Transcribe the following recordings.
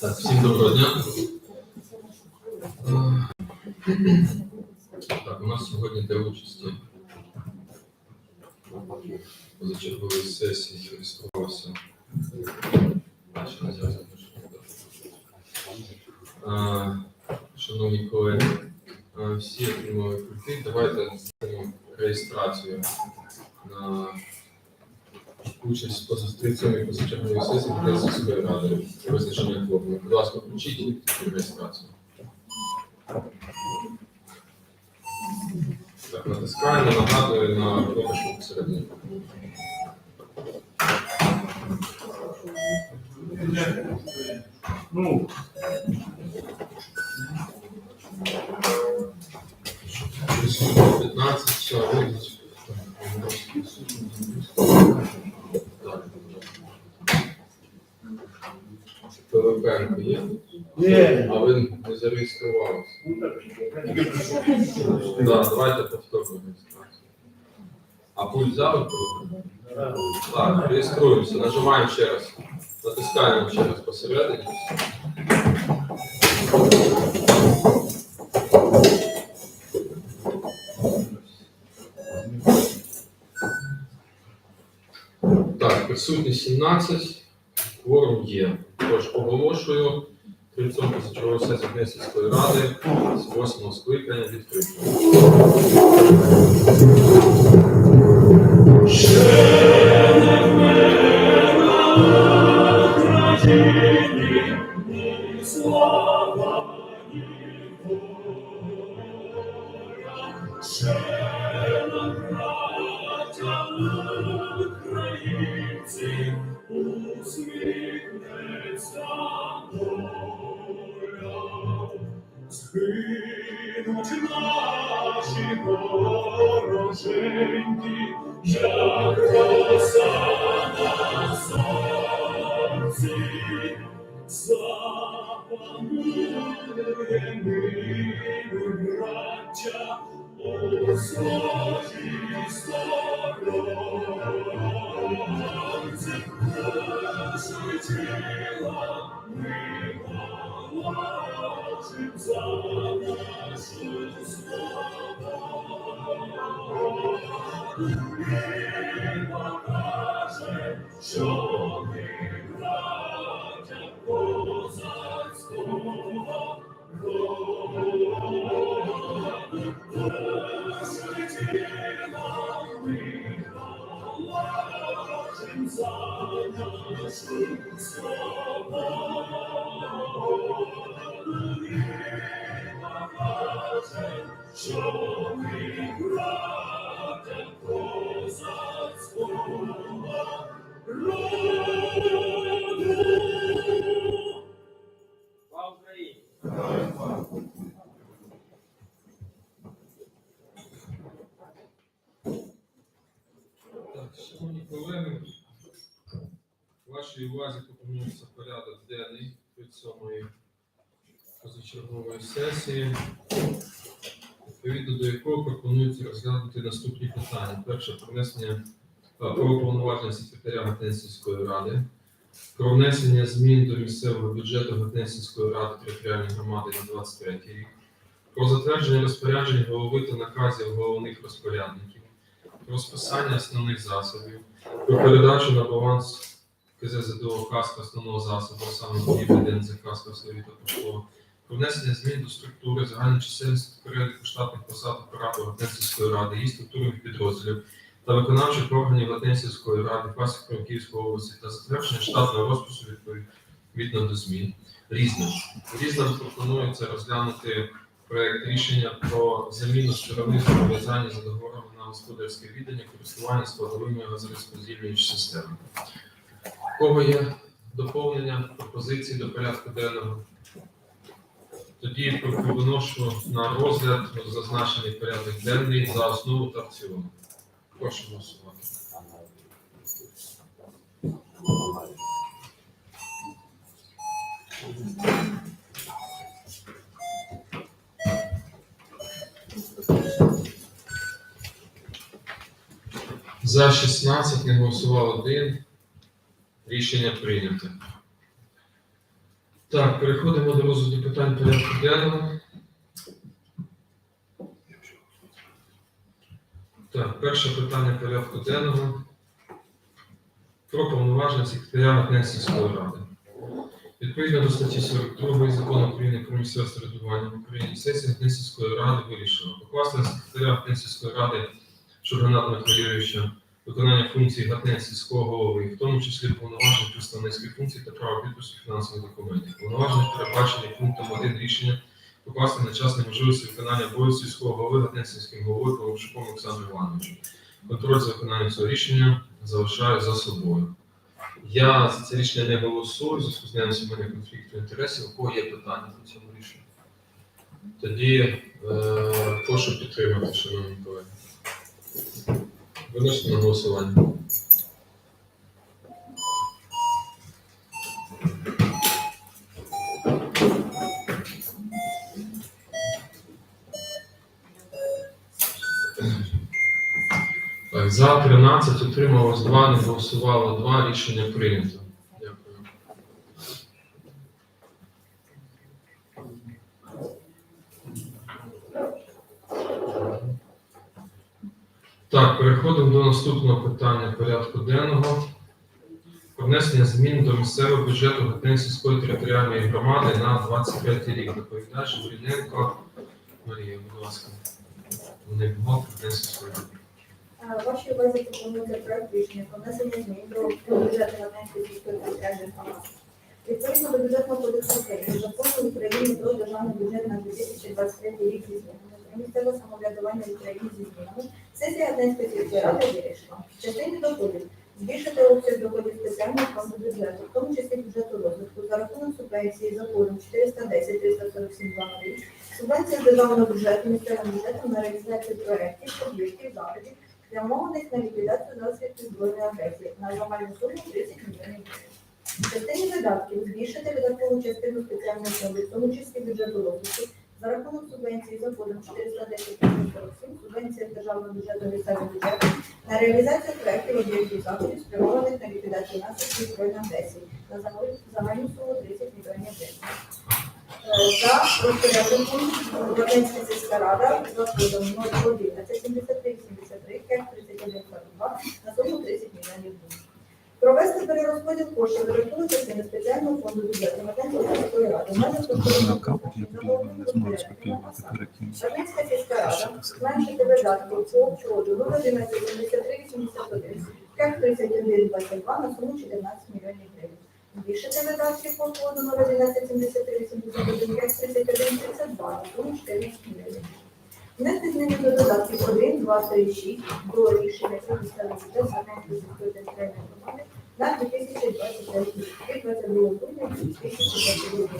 Так, всім доброго дня. Е, Так, у нас сьогодні для участі позачергової сесії реєструвався. Бачу, на зв'язок. Е, Шановні колеги, е, всі отримали культи. Давайте зробимо реєстрацію на участь по зустрічі позачергової сесії Президентської ради визначення кворуму. Будь ласка, включіть реєстрацію. Так, натискаємо, нагадую на кнопочку посередині. Ну, Присутні 15, все, вийдуть. Так. Пилипенко є? є. А ви не зареєструвалися? Ну, так, я тільки прийшов. Так, давайте повторну реєстрацію. А пульт взяли? Так. Реєструємося, нажимаємо ще раз. Натискаємо ще раз посередині. Так, присутні 17, кворум є. Тож оголошую крильцом позачергової сесії Кнесівської ради з 8 скликання відкритою. Згинуть наші вороженьки, як роса на сонці, запанує милу браття у схожій сторонці. Наші ми положим за нашу свободу. І покаже, що ми браття козацького роду. Наші ми положим за що увазі пропонується порядок денний 37-ї позачергової сесії, відповідно до якого пропонується розглянути наступні питання. Перше про внесення е, про повноваження секретаря Гатенсівської ради, про внесення змін до місцевого бюджету Гатенсівської ради територіальної громади на 23 рік, про затвердження розпоряджень голови та наказів головних розпорядників про списання основних засобів, про передачу на баланс КЗЗДО каска основного засобу, а саме будівлі ДНЗ каска та поштова, про внесення змін до структури загальної чисельності переліку штатних посад апарату Гатенсівської ради, її структурних підрозділів та виконавчих органів Гатенсівської ради, Фасівської Київської області та затвердження штатного розпису відповідно до змін. Різне. Різне пропонується розглянути проект рішення про заміну сторони зобов'язання за договорами на господарське віддання користування складовими газорозподільної системи. У кого є доповнення пропозиції до порядку денного? Тоді виношу на розгляд зазначений порядок денний за основу та в цілому. Прошу голосувати. За 16 не голосував один. Рішення прийнято. Так, переходимо до розгляду питань порядку денного. Так, перше питання порядку денного. Про повноваження секретаря Гатненської ради. Відповідно до статті 42 закону України про місцеве самоврядування в Україні, сесія Гатненської ради вирішила покласти секретаря Гатненської ради Шургана Дмитра Юрійовича виконання функцій Гатнен сільського голови, в тому числі повноважень представницьких функцій та права підпису фінансових документів. Повноваження передбачені пунктом 1 рішення покласти на час неможливості виконання обов'язків сільського голови Гатнен сільським головою Павлушуком Олександром Івановичем. Контроль за виконанням цього рішення залишаю за собою. Я за це рішення не голосую, зв'язку з мене конфлікту інтересів. У кого є питання по цьому рішенню? Тоді е, прошу підтримати, шановні колеги. Виносимо на голосування. Так, за 13 утрималось 2, не голосувало 2, рішення прийнято. Дякую. Так, переходимо до наступного питання порядку денного. Про внесення змін до місцевого бюджету Гатин сільської територіальної громади на 25 рік. Доповідач Буріненко Марія, будь ласка. Вони бухгалтер Гатин сільської. Е, Вашій увазі пропонується проект рішення про внесення змін до бюджету сільської територіальної громади. Відповідно до бюджетного кодексу України, закону України про державний бюджет на 2023 рік зі змінами самоврядування в Україні зі змінами, сесія сільської ради вирішила в частині доходів збільшити обсяг доходів спеціального фонду бюджету, в тому числі бюджету розвитку, за рахунок субвенції за кодом 410 347 рік, субвенція з державного бюджету місцевим бюджетом на реалізацію проєктів, об'єктів, заходів, спрямованих на ліквідацію наслідків збройної агресії на загальну суму 30 мільйонів гривень. В частині видатків збільшити видаткову частину спеціального фонду, в тому числі бюджету розвитку, за рахунок субвенції за кодом 410 субвенція державного бюджету місцевого бюджету на реалізацію проєктів об'єктів заходів, спрямованих на ліквідацію наслідків збройної агресії на загальну- суму 30 мільйонів гривень. Е, За розпорядженням Латинська сільська рада за кодом 011 73 73 31 42 на суму 30 мільйонів гривень. Провести перерозподіл коштів додаткової частини спеціального фонду бюджету Латинської сільської ради. Латинська сільська рада зменшити видатки по обчоду до 11 73 81 як 31 22 на суму 14 мільйонів гривень. Збільшити видатки по коду 011 73 81 як 31 32 на суму 14 мільйонів. Внести зміни до додатків 1, 2, 3, 6 до рішення місцевий бюджет Сарненської сільської територіальної громади на 2023 рік, 22 грудня 2022 року,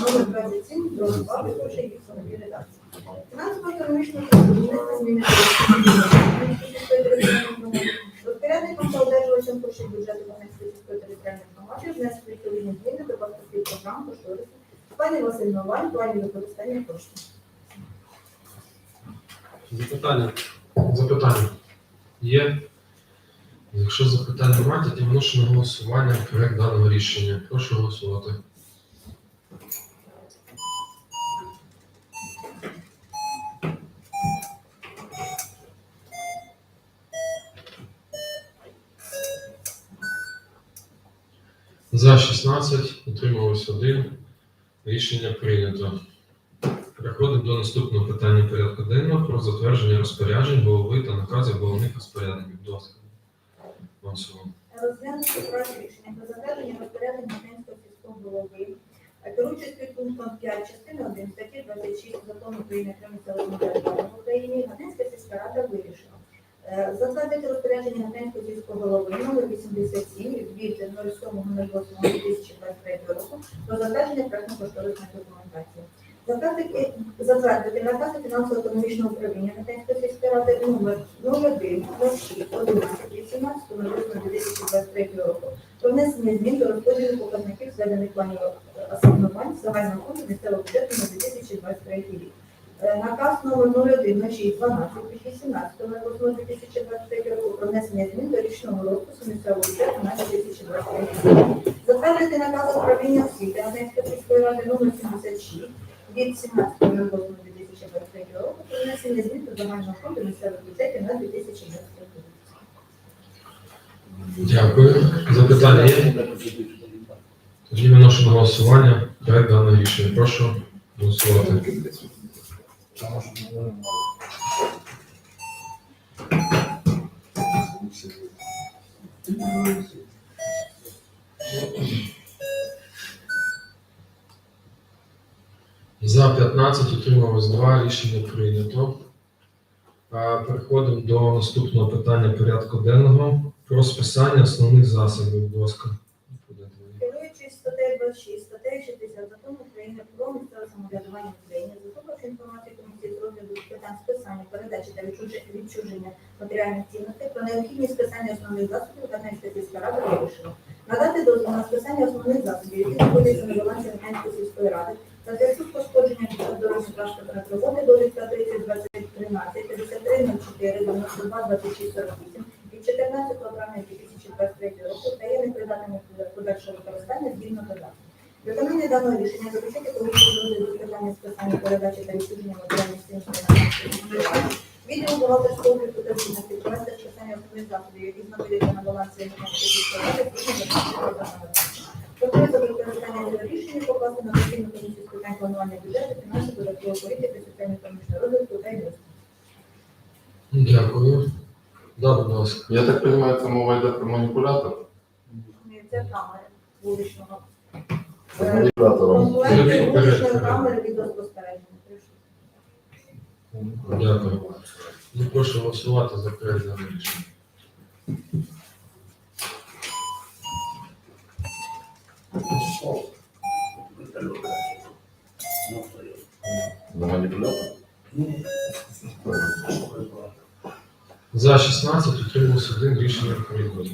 номер 27, до 2, випивши їх новій редакції. Фінансово-економічну структуру внести зміни до територіальної громади, розпорядником та одержувачем коштів бюджету Сарненської сільської територіальної громади внести відповідні зміни до банківських програм кошторису. Пані Василь Новаль, плані використання коштів. Запитання. Запитання. Є? Якщо запитань немає, тоді вношу на голосування проект даного рішення. Прошу голосувати. За 16, утрималось один. Рішення прийнято. Переходимо до наступного питання порядку денного про затвердження розпоряджень голови та наказів головних розпорядників. Будь ласка. Розглянути проект рішення про затвердження розпорядження Гатинського сільського голови, е, керуючись підпунктом 5 частини 1 статті 26 закону України про місцеве самоврядування в Україні, Гатинська сільська рада вирішила е, затвердити розпорядження Гатинського сільського голови номер 87 від 07.08.2023 року про затвердження проектно-кошторисної документації. Затвердити, затвердити накази фінансово-економічного управління Гатинської сільської ради номер 01 06 11 18 2023 року про внесення змін до розподілу показників зведених планів асигнувань загального фонду місцевого бюджету на 2023 рік. Е, Наказ номер 01 06 12 18 2023 року про внесення змін до річного розпису місцевого бюджету на 2023 рік. Затвердити наказ управління освіти Гатинської сільської ради номер 76 від 17.08.2023 року про внесення змін до загального фонду місцевих бюджетів на 2023 рік. Дякую. Запитання є? Тоді виношу на голосування проект даного рішення. Прошу голосувати. За 15 утрималось 2, рішення прийнято. Переходимо до наступного питання порядку денного про списання основних засобів. Будь ласка. Керуючись статтею 26, статтею 60 Закону України про місцеве самоврядування в Україні, заслухавши інформацію комісії з розгляду питань списання, передачі та відчуження, матеріальних цінностей про необхідність списання основних засобів Карнецька сільська рада вирішила надати дозвіл на списання основних засобів, які знаходяться на балансі Карнецької сільської ради, в зв'язку з пошкодженням під дорожньої транспортної пригоди довідка 30 20 13 53 04 92 26 48 від 14 травня 2023 року та є непридатними подальшого використання згідно додатку. Виконання даного рішення заключити комісію розгляду питання списання передачі та відсудження матеріальних цінностей на Відділ бухгалтерського обліку та звітності провести списання основних засобів, які знаходяться на балансі Міністерства використання цього рішення покласти на постійну комісію з питань планування бюджету, фінансів, податкової політики, соціальної економічного розвитку та інвестицій. Дякую. Да, будь ласка. Я так понимаю, це мова йде про маніпулятор? Ні, Це камери вуличного. З маніпулятором. Конкуренція вуличної камери відеоспостереження. Дякую. Ну, прошу голосувати за проект даного рішення. За маніпулятор? За 16 утримався один рішення прийнято.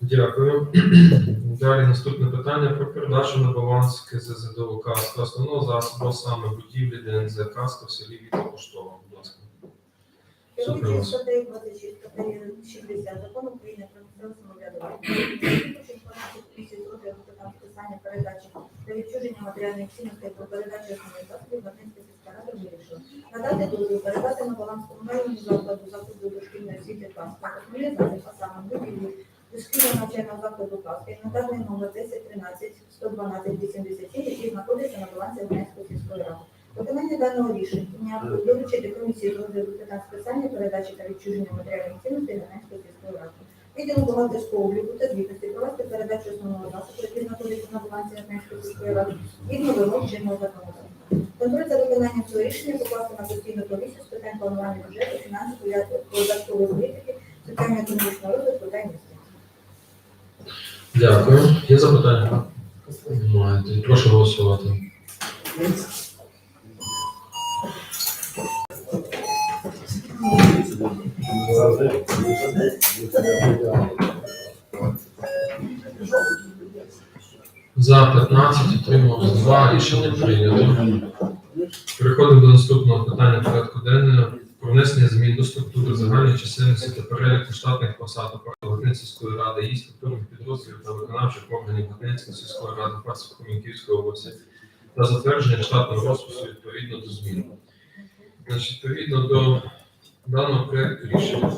Дякую. Далі наступне питання про передачу на баланс КЗЗДО Каска основного засобу, саме будівлі ДНЗ Каска в селі Віта. Будь. Керуючись статтею 26, статтею 60 Закону України про місцеве самоврядування, інформацію комісії з розгляду питань списання передачі та відчуження матеріальних цінностей про передачу основних засобів Гатинська сільська рада вирішила надати дозвіл передати на баланс комунальному закладу закладу дошкільної освіти основні засоби, а саме будівлі дошкільного навчального закладу Каска, інвентарний номер 10 13 112 87, який знаходиться на балансі Гатинської сільської ради. Виконання даного рішення доручити комісії з розгляду питань списання, передачі та відчуження матеріальних цінностей Ганецької сільської ради. Відділу бухгалтерського обліку та звітності провести передачу основного засобу, який знаходиться на балансі Ганецької сільської ради, згідно вимог чинного законодавства. Контроль за виконанням цього рішення покласти на постійну комісію з питань планування бюджету, фінансів, податкової політики, соціально-економічного розвитку та інвестицій. Дякую. Є запитання? Немає. Прошу голосувати. За 15 утрималось 2, рішення прийнято. Переходимо до наступного питання порядку денного про внесення змін до структури загальної чисельності та переліку штатних посад Гатинської сільської ради, її структурних підрозділів та виконавчих органів Гатинської сільської ради Парско-Комінківської області та затвердження штатного розпису відповідно до змін. Значить, відповідно до даного проекту рішення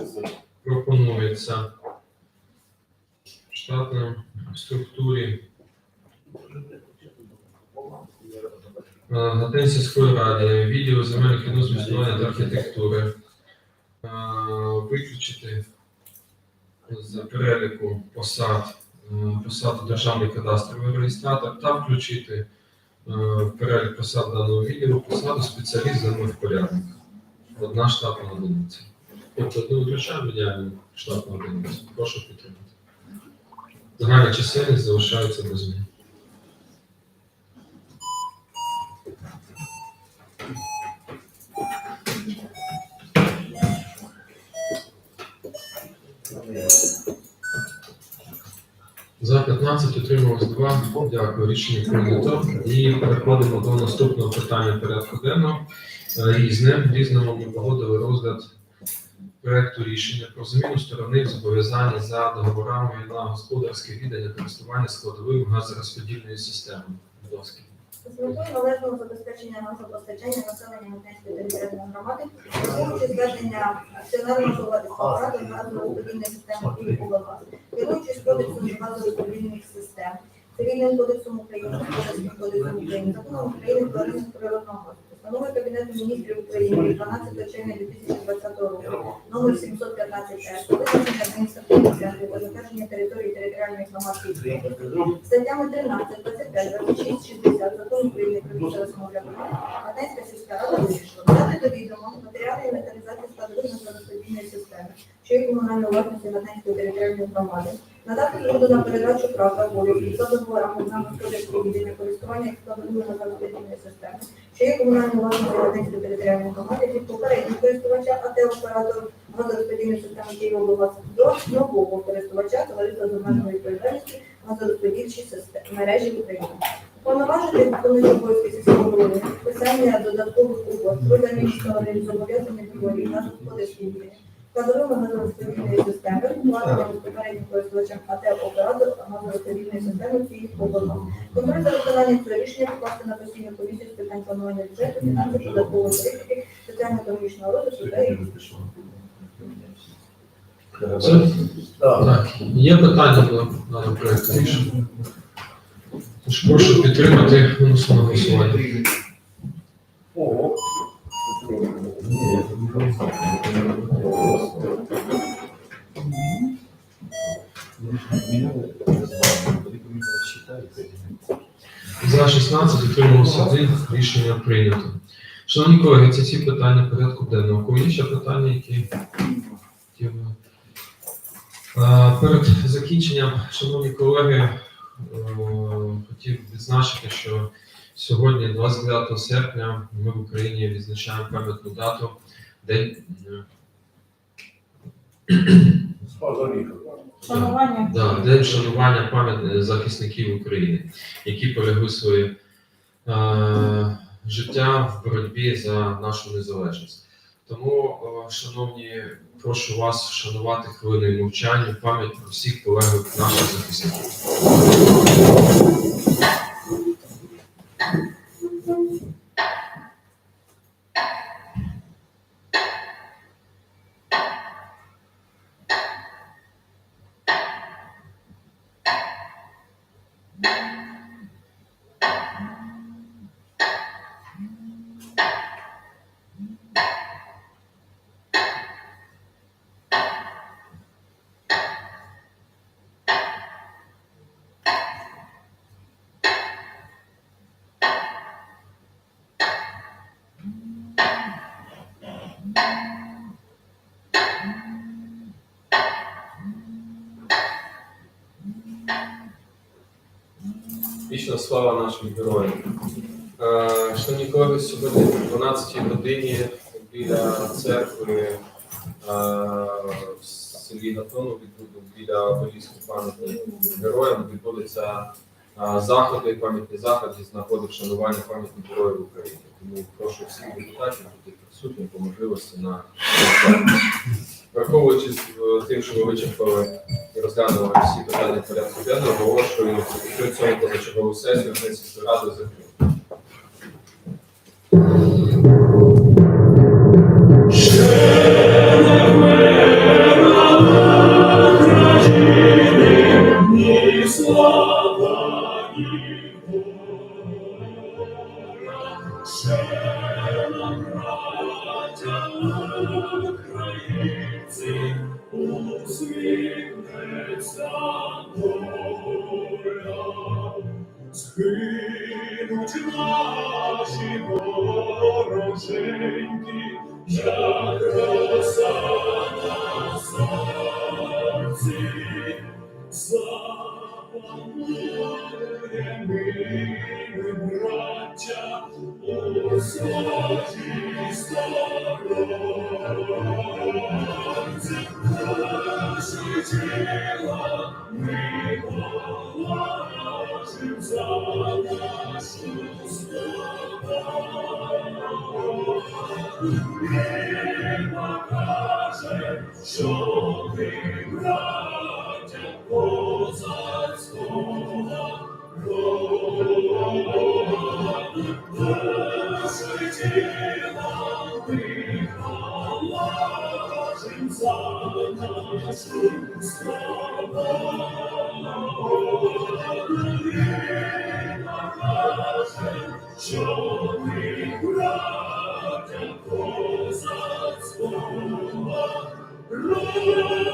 пропонується в штатній структурі Е, Гатин сільської ради, відділу земельних відносин та архітектури, е, виключити з переліку посад, е, посаду державний кадастровий реєстратор та включити е, в перелік посад даного відділу посаду спеціаліст землевпорядник. Одна штатна одиниця. Тобто не виключаємо міняємо штатну одиницю. Прошу підтримати. Загальна чисельність залишається без змін. За 15 отрималось 2. Дякую. Рішення прийнято. І переходимо до наступного питання порядку денного. Різне. Різному ми погодили розгляд проекту рішення про заміну сторони зобов'язання за договорами на господарське віддання користування складовим газорозподільної системи. Будь ласка. З метою належного забезпечення газопостачання населення Митницької територіальної громади, враховуючи звернення акціонерного товариства ради газорозподільної системи «Київоблгаз», керуючись кодексом газорозподільних систем, цивільним кодексом України, кодексом України, законом України про ринок природного газу, постанови Кабінету міністрів України 12 червня 2020 року, номер 715 р визначення адміністративних центрів та затвердження території територіальної Київської Статтями 13, 25, 26, 60 Закону України про місцеве самоврядування. Матенська сільська рада вирішила взяти до відома матеріали інвентаризації складових газорозподільної системи, що є комунальної власності Матенської територіальної громади, надати згоду на передачу прав та обов'язків за договорами господарське відділення користування складовими газорозподільної системи, що є комунальної власності Матенської територіальної громади від попереднього користувача АТ оператор газорозподільної системи Києва до нового користувача товариства з обмеженою відповідальністю газорозподільчі системи мережі України. Повноважити виконуючи обов'язки сільського голови, підписання додаткових угод про сторони зобов'язаних договорів на господарські дії, складовими газорозподільної системи, вкладення безпосереднім користувачам АТ оператор газорозподільної системи цієї області. Контроль за виконанням цього рішення покласти на постійну комісію з питань планування бюджету, фінансів, податкової політики, соціально-економічного розвитку та. Це Так. Є питання до даного проекту рішення. Тож прошу підтримати голосу на голосування. Ого. За 16 утрималося один, рішення прийнято. Шановні колеги, це всі питання порядку денного. Кого є ще питання, які Перед закінченням, шановні колеги, хотів відзначити, що сьогодні, 29 серпня, ми в Україні відзначаємо пам'ятну дату День е. Шанування. Да, день вшанування пам'яті захисників України, які полягли своє е, життя в боротьбі за нашу незалежність. Тому, е, шановні, прошу вас вшанувати хвилиною мовчання пам'ять про всіх полеглих наших захисників. Вічна слава нашим героям. Е, Шановні колеги, сьогодні о 12 годині біля церкви е, в селі Гатону біля обеліску пам'ятника героям відбудуться е, заходи, пам'ятні заходи з нагоди вшанування пам'ятних героїв України. Тому прошу всіх депутатів бути присутніми по можливості на. Враховуючи з е, тим, що ми вичерпали і розглянули всі питання порядку денного, оголошую відкриту цьому позачергову сесію Сільської ради закритою. Ні усміхнеться доля. Згинуть наші вороженьки, як роса на сонці. Запанує ми, браття, у своїй сторонці. Тіла ми положим за нашу свободу. Ми покажем що ми браття козацького роду. Душі тіла ми положим за нашу свободу. І покажем, що ми браття козацького роду.